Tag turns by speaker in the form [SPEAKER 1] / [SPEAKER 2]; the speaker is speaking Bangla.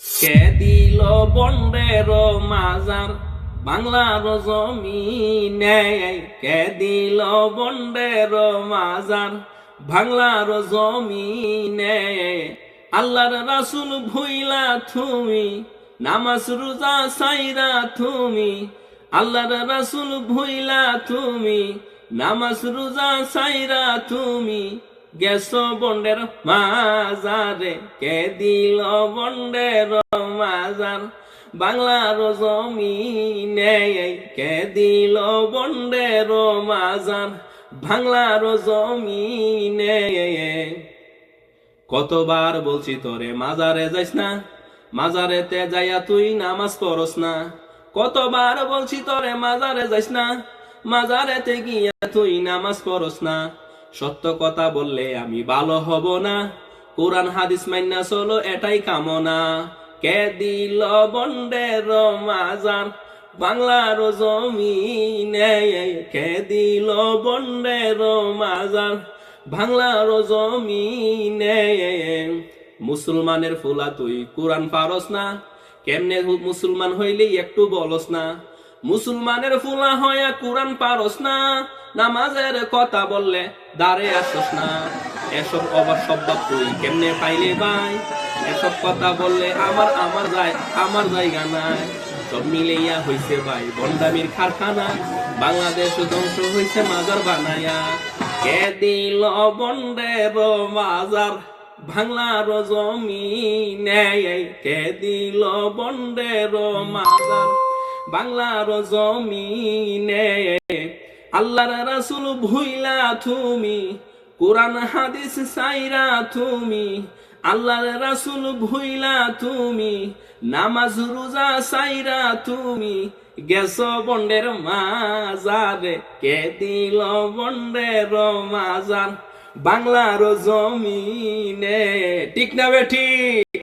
[SPEAKER 1] কে দিল বন্ডের মাজার বাংলার জমিনে কে দিল বন্ডের মাজার বাংলার জমিনে। আল্লাহর রাসুল ভুইলা তুমি, নামাজ রোজা সাইরা তুমি। আল্লাহর রাসুল ভুইলা তুমি, নামাজ রোজা সাইরা তুমি। গেছ বন্ডের মাজারে, কে দিল বন্ডের মাজার? বাংলার জমিনে কে দিল বন্ডের মাজার? বাংলার জমিনে কতবার বলছি তোরে, মাজারে যাইস না, মাজারেতে যাইয়া তুই নামাজ পড়স না। কতবার বলছি তোরে, মাজারে যাইস না, মাজারেতে গিয়া তুই নামাজ পড়স না। সত্য কথা বললে আমি ভালো হব না। কোরআন হাদিস মাইনা চলো, এটাই কামনা। কে দিল বন্ডের মাজার বাংলার জমিনে কে দিল বন্ডের মাজার বাংলার জমিনে মুসলমানের ফুলা তুই কোরআন পারস না? কেমনে মুসলমান হইলে একটু বলস না? মুসলমানের ফুলা হইয়া কোরআন পারস না? নামাজের কথা বললে দাঁড়ে আসস না। এসব অবার সব্বাব তুই কেমনে পাইলে ভাই? এসব কথা বললে আমার আমার যায়, আমার জায়গা নাই। সব মিলেইয়া হইছে ভাই বন্ডামির কারখানা। বাংলাদেশ ধ্বংস হইছে মাজার বানায়া। কে দিল বন্ডের মাজার? বাংলার জমিনে কে দিল বন্ডের মাজার? বাংলার জমিনে আল্লাহর রাসূল ভুইলা তুমি, কোরআন হাদিস সাইরা তুমি, আল্লাহর রাসূল ভুইলা তুমি, নামাজ রোজা সাইরা তুমি, গেছ বন্ডের মাজারে, কে দিল বন্ডের মাজার, বাংলার জমিনে, ঠিক না বেঠি?